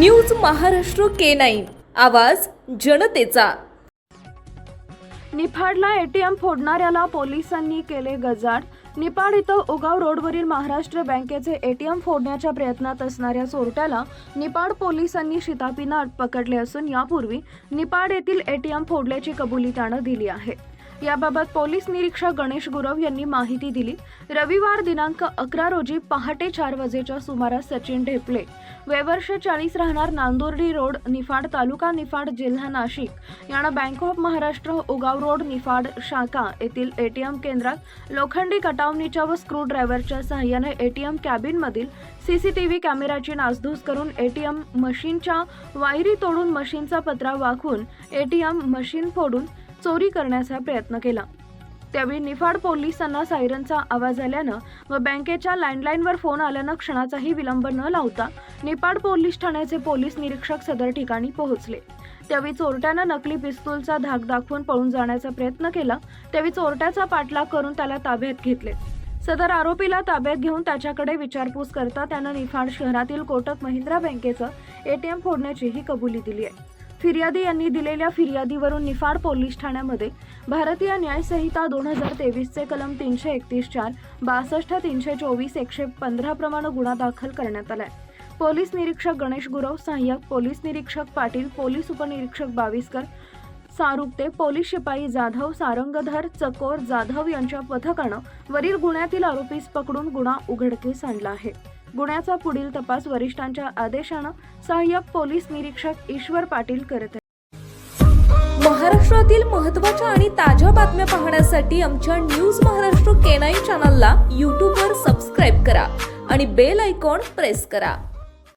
News Maharashtra K nine. आवाज जनतेचा. निफाडला ATM फोडणाऱ्याला पोलिसांनी केले गजाड. निपाड इथं उगाव रोडवरील महाराष्ट्र बँकेचे एटीएम फोडण्याच्या प्रयत्नात असणाऱ्या चोरट्याला निपाड पोलिसांनी शितापिना पकडले असून यापूर्वी निपाड येथील एटीएम फोडल्याची कबुली त्यानं दिली आहे. याबाबत पोलीस निरीक्षक गणेश गुरव यांनी माहिती दिली. रविवार दिनांक अकरा रोजी पहाटे चार वाजेच्या सुमारास सचिन ढेपले वेवर्ष चाळीस राहणार नांदुर्डी रोड निफाड तालुका निफाड जिल्हा नाशिक. यानं बँक ऑफ महाराष्ट्र उगाव रोड निफाड शाखा येथील एटीएम केंद्रात लोखंडी कटावणीच्या व स्क्रू ड्रायव्हरच्या सहाय्याने एटीएम कॅबिनमधील सीसीटीव्ही कॅमेराची नासधूस करून एटीएम मशीनच्या वायरी तोडून मशीनचा पत्रा वाकवून एटीएम मशीन फोडून चोरी करण्याचा प्रयत्न केला. त्यावेळी निफाड पोलिसांना सायरनचा आवाज आल्यानं व बँकेच्या लँडलाईनवर फोन आल्यानं क्षणाचाही विलंब न लावता निफाड पोलीस ठाण्याचे पोलीस निरीक्षक सदर ठिकाणी पोहोचले. त्यावेळी चोरट्यानं नकली पिस्तूलचा धाक दाखवून पळून जाण्याचा प्रयत्न केला. त्यावेळी चोरट्याचा पाठलाग करून त्याला ताब्यात घेतले. सदर आरोपीला ताब्यात घेऊन त्याच्याकडे विचारपूस करता त्यानं निफाड शहरातील कोटक महिंद्रा बँकेचं एटीएम फोडण्याचीही कबुली दिली आहे. फिर्यादी यांनी दिलेल्या फिर्यादीवरून निफाड पोलीस ठाण्यामध्ये भारतीय न्यायसंहिता दोन हजार तेवीसचे कलम तीनशे एकतीस चार बासष्ट तीनशे चोवीस एकशे पंधरा प्रमाणे गुन्हा दाखल करण्यात आलाय. पोलीस निरीक्षक गणेश गुरव सहाय्यक पोलीस निरीक्षक पाटील पोलीस उपनिरीक्षक बाविस्कर सारुक्ते पोलीस शिपाई जाधव सारंगधर चकोर जाधव यांच्या पथकानं वरील गुन्ह्यातील आरोपीस पकडून गुन्हा उघडकीस आणला आहे. गुन्ह्याचा पुढील तपास वरिष्ठांच्या आदेशानं सहाय्यक पोलीस निरीक्षक ईश्वर पाटील करत आहे महाराष्ट्रातील महत्त्वाच्या आणि ताज्या बातम्या पाहण्यासाठी आमच्या न्यूज महाराष्ट्र के नाईन चॅनलला यूट्यूबवर सबस्क्राईब करा आणि बेल आयकॉन प्रेस करा.